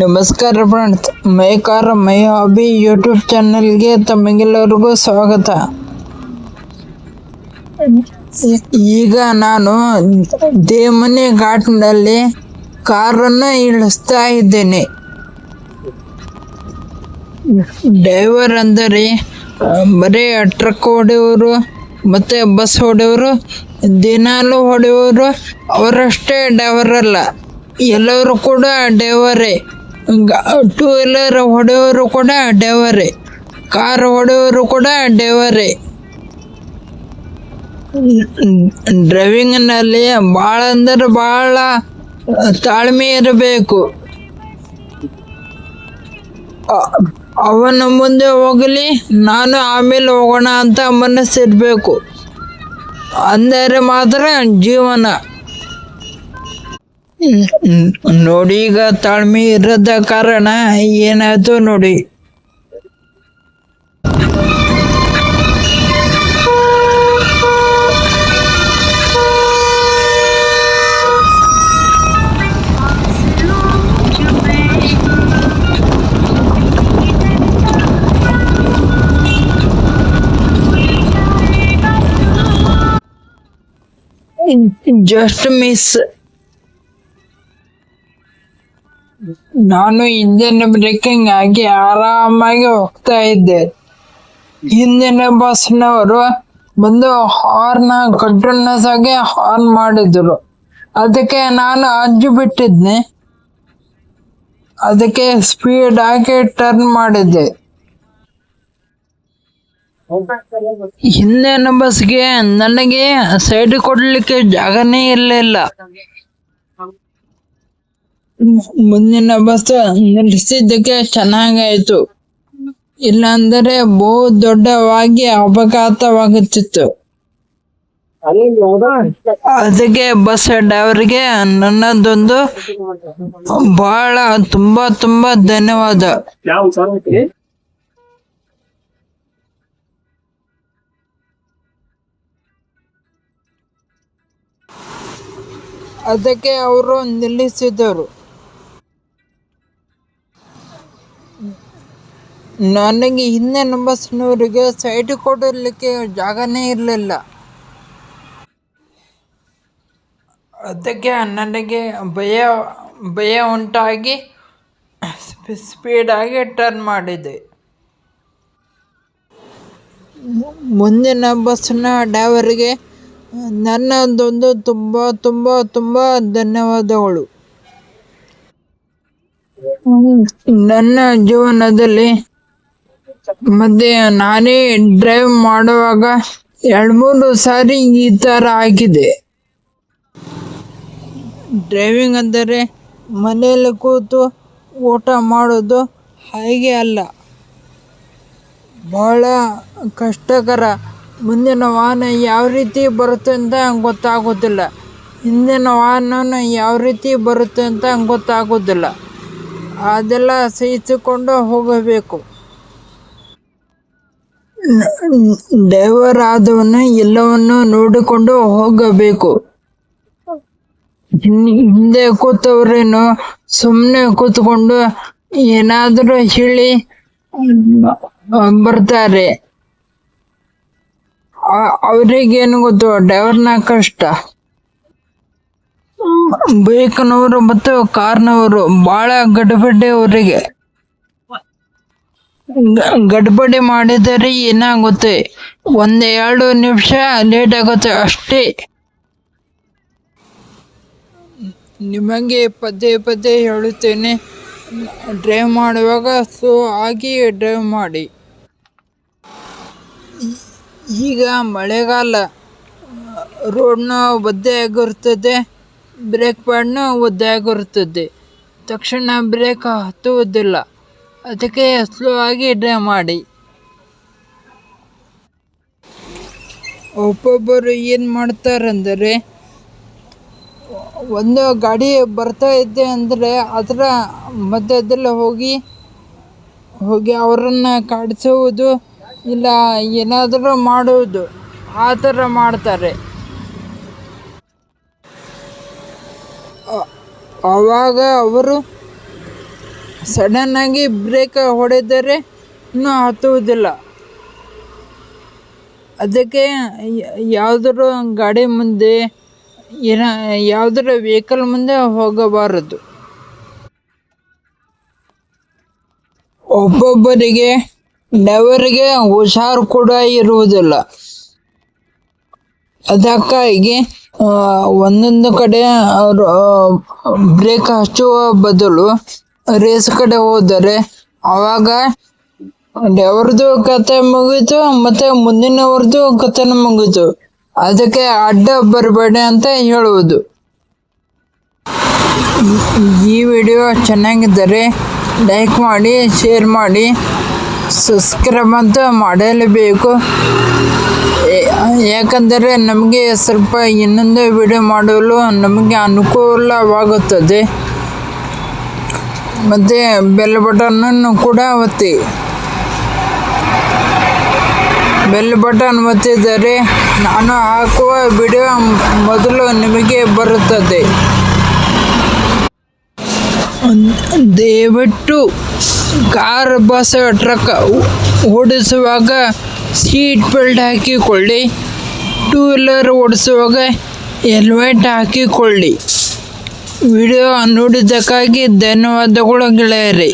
ನಮಸ್ಕಾರ friends my car, my hobby YouTube ಚಾನಲ್ಗೆ ತಮಗೆಲ್ಲರಿಗೂ ಸ್ವಾಗತ. ಈಗ ನಾನು ದೇಮನೆ ಘಾಟ್ನಲ್ಲಿ ಕಾರನ್ನು ಇಳಿಸ್ತಾ ಇದ್ದೇನೆ. ಡ್ರೈವರ್ ಅಂದರೆ ಬರೀ ಟ್ರಕ್ ಹೊಡೆಯವರು ಮತ್ತು ಬಸ್ ಹೊಡೆಯವರು ದಿನಾಲು ಹೊಡೆಯವರು ಅವರಷ್ಟೇ ಡ್ರೈವರ್ ಅಲ್ಲ. ಎಲ್ಲರೂ ಕೂಡ ಡ್ರೈವರೇ ಟೂ ವೀಲರ್ ಹೊಡೆಯೋರು ಕೂಡ ಡ್ರೈವರೇ ಕಾರ್ ಹೊಡೆಯೋರು ಕೂಡ ಡ್ರೈವರೇ ಡ್ರೈವಿಂಗ್ನಲ್ಲಿ ಭಾಳ ಅಂದ್ರೆ ಭಾಳ ತಾಳ್ಮೆ ಇರಬೇಕು. ಅವನ ಮುಂದೆ ಹೋಗಲಿ, ನಾನು ಆಮೇಲೆ ಹೋಗೋಣ ಅಂತ ಮನಸ್ಸಿರಬೇಕು. ಅಂದರೆ ಮಾತ್ರ ಜೀವನ. ಹ್ಮ್, ನೋಡಿ ಈಗ ತಾಳ್ಮೆ ಇರದ ಕಾರಣ ಏನಾಯ್ತು ನೋಡಿ ಜಸ್ಟ್ ಮಿಸ್ ನಾನು ಇಂಜಿನ್ ಬ್ರೇಕಿಂಗ್ ಆಗಿ ಆರಾಮಾಗಿ ಹೋಗ್ತಾ ಇದ್ದೆ. ಹಿಂದಿನ ಬಸ್ನವರು ಬಂದು ಹಾರ್ನ್ ಸಾಗೆ ಹಾರ್ನ್ ಮಾಡಿದ್ರು. ಅದಕ್ಕೆ ನಾನು ಅಜ್ಜು ಬಿಟ್ಟಿದ್ನೆ ಅದಕ್ಕೆ ಸ್ಪೀಡ್ ಆಗಿ ಟರ್ನ್ ಮಾಡಿದ್ದೆ. ಹಿಂದಿನ ಬಸ್ಗೆ ನನಗೆ ಸೈಡ್ ಕೊಡ್ಲಿಕ್ಕೆ ಜಾಗನೇ ಇರಲಿಲ್ಲ. ಮುಂದಿನ ಬಸ್ ನಿಲ್ಲಿಸಿದ್ದಕ್ಕೆ ಚೆನ್ನಾಗಾಯಿತು. ಇಲ್ಲಾಂದರೆ ಬಹು ದೊಡ್ಡವಾಗಿ ಅಪಘಾತವಾಗುತ್ತಿತ್ತು. ಅದಕ್ಕೆ ಬಸ್ ಡ್ರೈವರ್ಗೆ ನನ್ನದೊಂದು ಬಹಳ ತುಂಬಾ ತುಂಬಾ ಧನ್ಯವಾದ. ಅದಕ್ಕೆ ಅವರು ನಿಲ್ಲಿಸಿದರು ನನಗೆ ಹಿಂದಿನ ನಂಬಸ್ನವರಿಗೆ ಸೈಟ್ ಕೊಡಲಿಕ್ಕೆ ಜಾಗನೇ ಇರಲಿಲ್ಲ. ಅದಕ್ಕೆ ನನಗೆ ಭಯ ಭಯ ಉಂಟಾಗಿ ಸ್ಪೀಡಾಗಿ ಟರ್ನ್ ಮಾಡಿದೆ. ಮುಂದಿನ ಬಸ್ನ ಡ್ರೈವರ್ಗೆ ನನ್ನದೊಂದು ತುಂಬ ತುಂಬ ತುಂಬ ಧನ್ಯವಾದಗಳು. ನನ್ನ ಜೀವನದಲ್ಲಿ ಮತ್ತೆ ನಾನೇ ಡ್ರೈವ್ ಮಾಡುವಾಗ ಎರಡು ಮೂರು ಸಾರಿ ಈ ಥರ ಆಗಿದೆ. ಡ್ರೈವಿಂಗ್ ಅಂದರೆ ಮನೆಯಲ್ಲಿ ಕೂತು ಊಟ ಮಾಡೋದು ಹಾಗೆ ಅಲ್ಲ. ಭಾಳ ಕಷ್ಟಕರ. ಮುಂದಿನ ವಾಹನ ಯಾವ ರೀತಿ ಬರುತ್ತೆ ಅಂತ ಗೊತ್ತಾಗೋದಿಲ್ಲ. ಹಿಂದಿನ ವಾಹನ ಯಾವ ರೀತಿ ಬರುತ್ತೆ ಅಂತ ಗೊತ್ತಾಗೋದಿಲ್ಲ. ಅದೆಲ್ಲ ಸಹಿಸಿಕೊಂಡು ಹೋಗಬೇಕು. ಡ್ರೈವರ್ ಆದವನು ಎಲ್ಲವನ್ನು ನೋಡಿಕೊಂಡು ಹೋಗಬೇಕು. ಹಿಂದೆ ಕೂತವ್ರೇನು ಸುಮ್ಮನೆ ಕೂತ್ಕೊಂಡು ಏನಾದರೂ ಹೇಳಿ ಬರ್ತಾರೆ. ಅವರಿಗೆ ಅವ್ರಿಗೇನು ಗೊತ್ತು, ಡ್ರೈವರ್ನ ಕಷ್ಟ. ಬೈಕ್ನವರು ಮತ್ತು ಕಾರ್ನವರು ಭಾಳ ಗಡ್ಬಡ್ಡೆ ಅವರಿಗೆ. ಗಡ್ಬಡಿ ಮಾಡಿದರೆ ಏನಾಗುತ್ತೆ? ಒಂದು ಎರಡು ನಿಮಿಷ ಲೇಟ್ ಆಗುತ್ತೆ ಅಷ್ಟೇ. ನಿಮಗೆ ಪದೇ ಪದೇ ಹೇಳುತ್ತೇನೆ, ಡ್ರೈವ್ ಮಾಡುವಾಗ ಸೊ ಆಗಿ ಡ್ರೈವ್ ಮಾಡಿ. ಈಗ ಮಳೆಗಾಲ, ರೋಡ್ನ ಒದ್ದೆಯಾಗಿರುತ್ತದೆ ಬ್ರೇಕ್ ಪ್ಯಾಡ್ನ ಒದ್ದೆಯಾಗಿರುತ್ತದೆ ತಕ್ಷಣ ಬ್ರೇಕ್ ಹತ್ತುವುದಿಲ್ಲ. ಅದಕ್ಕೆ ಸ್ಲೋ ಆಗಿ ಡ್ರೈವ್ ಮಾಡಿ. ಒಬ್ಬೊಬ್ಬರು ಏನು ಮಾಡ್ತಾರಂದರೆ, ಒಂದು ಗಾಡಿ ಬರ್ತಾ ಇದ್ದೆ ಅಂದರೆ ಅದರ ಮಧ್ಯದಲ್ಲಿ ಹೋಗಿ ಹೋಗಿ ಅವರನ್ನು ಕಾಡಿಸುವುದು ಇಲ್ಲ ಏನಾದರೂ ಮಾಡುವುದು, ಆ ಥರ ಮಾಡ್ತಾರೆ. ಆವಾಗ ಅವರು ಸಡನ್ನಾಗಿ ಬ್ರೇಕ್ ಹೊಡೆದರೆ ಇನ್ನೂ ಹತ್ತುವುದಿಲ್ಲ. ಅದಕ್ಕೆ ಯಾವುದರ ಗಾಡಿ ಮುಂದೆ ಏನ ಯಾವುದರ ವೆಹಿಕಲ್ ಮುಂದೆ ಹೋಗಬಾರದು. ಒಬ್ಬೊಬ್ಬರಿಗೆ, ಡ್ರೈವರಿಗೆ ಹುಷಾರು ಕೂಡ ಇರುವುದಿಲ್ಲ. ಅದಕ್ಕಾಗಿ ಒಂದೊಂದು ಕಡೆ ಅವರು ಬ್ರೇಕ್ ಹಚ್ಚುವ ಬದಲು ರೇಸ್ ಕಡೆ ಹೋದರೆ ಅವಾಗ ಅವ್ರದ್ದು ಕತೆ ಮುಗೀತು ಮತ್ತೆ ಮುಂದಿನವ್ರದ್ದು ಕಥೆನೂ ಮುಗೀತು. ಅದಕ್ಕೆ ಅಡ್ಡ ಬರಬೇಡಿ ಅಂತ ಹೇಳುವುದು. ಈ ವಿಡಿಯೋ ಚೆನ್ನಾಗಿದ್ದರೆ ಲೈಕ್ ಮಾಡಿ ಶೇರ್ ಮಾಡಿ ಸಬ್ಸ್ಕ್ರೈಬ್ ಅಂತ ಮಾಡಲೇಬೇಕು. ಯಾಕಂದರೆ ನಮಗೆ ಸ್ವಲ್ಪ ಇನ್ನೊಂದು ವಿಡಿಯೋ ಮಾಡಲು ನಮಗೆ ಅನುಕೂಲವಾಗುತ್ತದೆ. ಮತ್ತು ಬೆಲ್ ಬಟನನ್ನು ಕೂಡ ಒತ್ತಿ. ಬೆಲ್ ಬಟನ್ ಒತ್ತಿದರೆ ನಾನು ಹಾಕುವ ವಿಡಿಯೋ ಮೊದಲು ನಿಮಗೆ ಬರುತ್ತದೆ. ದಯವಿಟ್ಟು ಕಾರ್ ಬಸ್ ಟ್ರಕ್ ಓಡಿಸುವಾಗ ಸೀಟ್ ಬೆಲ್ಟ್ ಹಾಕಿಕೊಳ್ಳಿ. ಟೂ ವೀಲರ್ ಓಡಿಸುವಾಗ ಹೆಲ್ಮೆಟ್ ಹಾಕಿಕೊಳ್ಳಿ. ವಿಡಿಯೋ ನೋಡಿದ್ದಕ್ಕಾಗಿ ಧನ್ಯವಾದಗಳು ಗೆಳೆಯರೇ.